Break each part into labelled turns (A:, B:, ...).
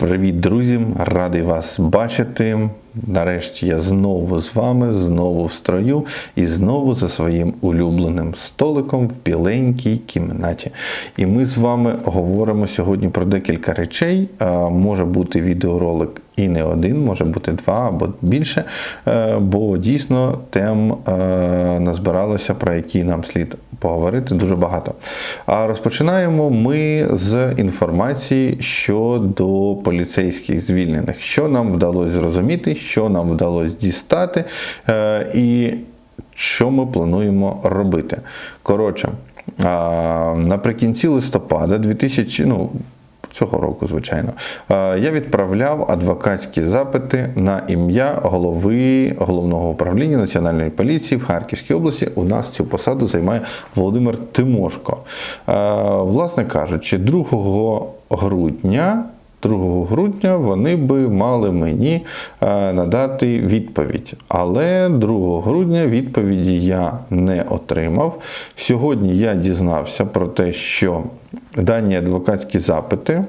A: Привіт, друзі! Радий вас бачити. Нарешті я знову з вами, знову в строю і знову за своїм улюбленим столиком в біленькій кімнаті. І ми з вами говоримо сьогодні про декілька речей. Е, Може бути відеоролик і не один, може бути два або більше, е, бо дійсно тем е, назбиралося, про які нам слід поговорити дуже багато. А розпочинаємо ми з інформації щодо поліцейських звільнених, що нам вдалося зрозуміти, що нам вдалося дістати, е, і що ми плануємо робити. Коротше, наприкінці листопада 2000, ну, Цього року, звичайно, е, я відправляв адвокатські запити на ім'я голови головного управління національної поліції в Харківській області. У нас цю посаду займає Володимир Тимошко. Е, Власне кажучи, 2 грудня. 2 грудня вони би мали мені е, надати відповідь. Але 2 грудня відповіді я не отримав. Сьогодні я дізнався про те, що дані адвокатські запити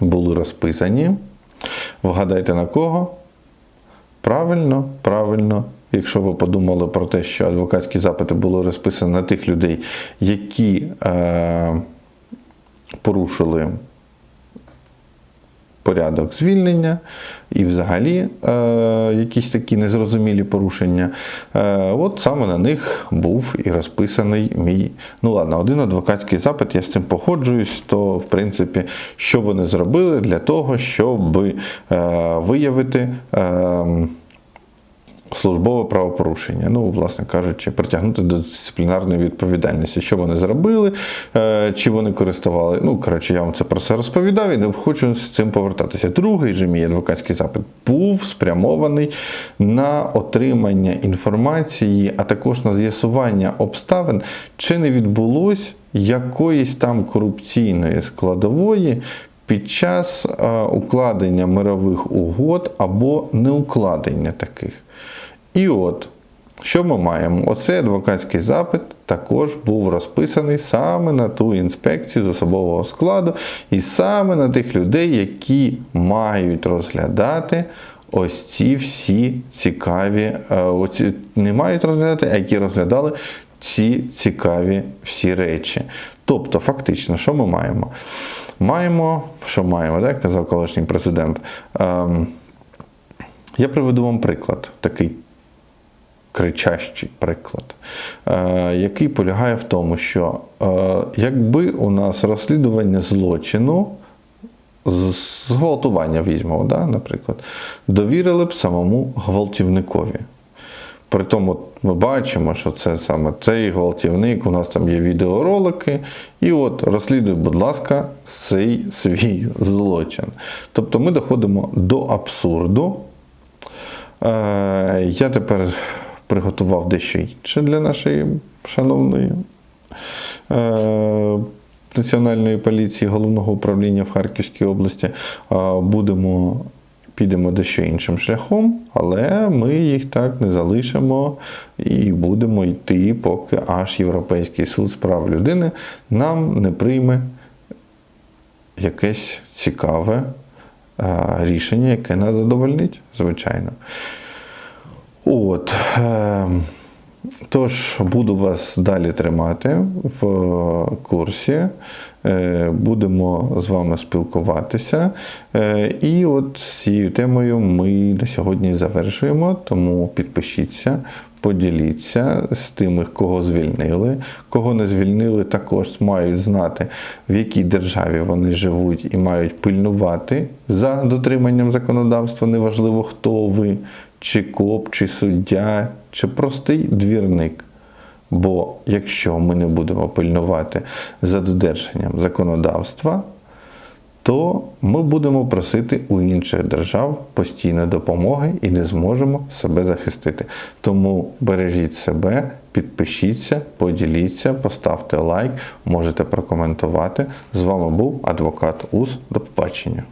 A: були розписані. Вгадайте на кого? Правильно, правильно. Якщо ви подумали про те, що адвокатські запити були розписані на тих людей, які е, порушили порядок звільнення і взагалі е, якісь такі незрозумілі порушення. Е, От саме на них був і розписаний мій. Ну ладно, один адвокатський запит, я з цим погоджуюсь, то в принципі, що вони зробили для того, щоб е, виявити. Е, службове правопорушення, ну, власне кажучи, притягнути до дисциплінарної відповідальності, що вони зробили, е, чи вони користували. Ну, коротше, я вам це про це розповідав і не хочу з цим повертатися. Другий же мій адвокатський запит був спрямований на отримання інформації, а також на з'ясування обставин, чи не відбулось якоїсь там корупційної складової. Під час е, укладення мирових угод або неукладення таких. І от, що ми маємо? Оцей адвокатський запит також був розписаний саме на ту інспекцію з особового складу, і саме на тих людей, які мають розглядати ось ці всі цікаві, е, оці, не мають розглядати, а які розглядали ці цікаві всі речі. Тобто, фактично, що ми маємо? Маємо, що маємо, так, казав колишній президент. Ем, я приведу вам приклад, такий кричащий приклад, е, який полягає в тому, що е, якби у нас розслідування злочину, з зґвалтування візьмемо, да, наприклад, довірили б самому гвалтівникові. При тому ми бачимо, що це саме цей гвалтівник, у нас там є відеоролики, і от розслідуй, будь ласка, цей свій злочин. Тобто ми доходимо до абсурду. Е, Я тепер приготував дещо інше для нашої шановної е, Національної поліції головного управління в Харківській області. Будемо підемо дещо іншим шляхом, але ми їх так не залишимо і будемо йти, поки аж Європейський суд з прав людини нам не прийме якесь цікаве е, рішення, яке нас задовольнить, звичайно. От. Е, Тож буду вас далі тримати в курсі, Е, будемо з вами спілкуватися. Е, І от з цією темою ми на сьогодні завершуємо, тому підпишіться. Поділіться з тими, кого звільнили. Кого не звільнили, також мають знати, в якій державі вони живуть і мають пильнувати за дотриманням законодавства. Неважливо, хто ви, чи коп, чи суддя, чи простий двірник. Бо якщо ми не будемо пильнувати за додержанням законодавства, то ми будемо просити у інших держав постійної допомоги і не зможемо себе захистити. Тому бережіть себе, підпишіться, поділіться, поставте лайк, можете прокоментувати. З вами був адвокат УС. До побачення.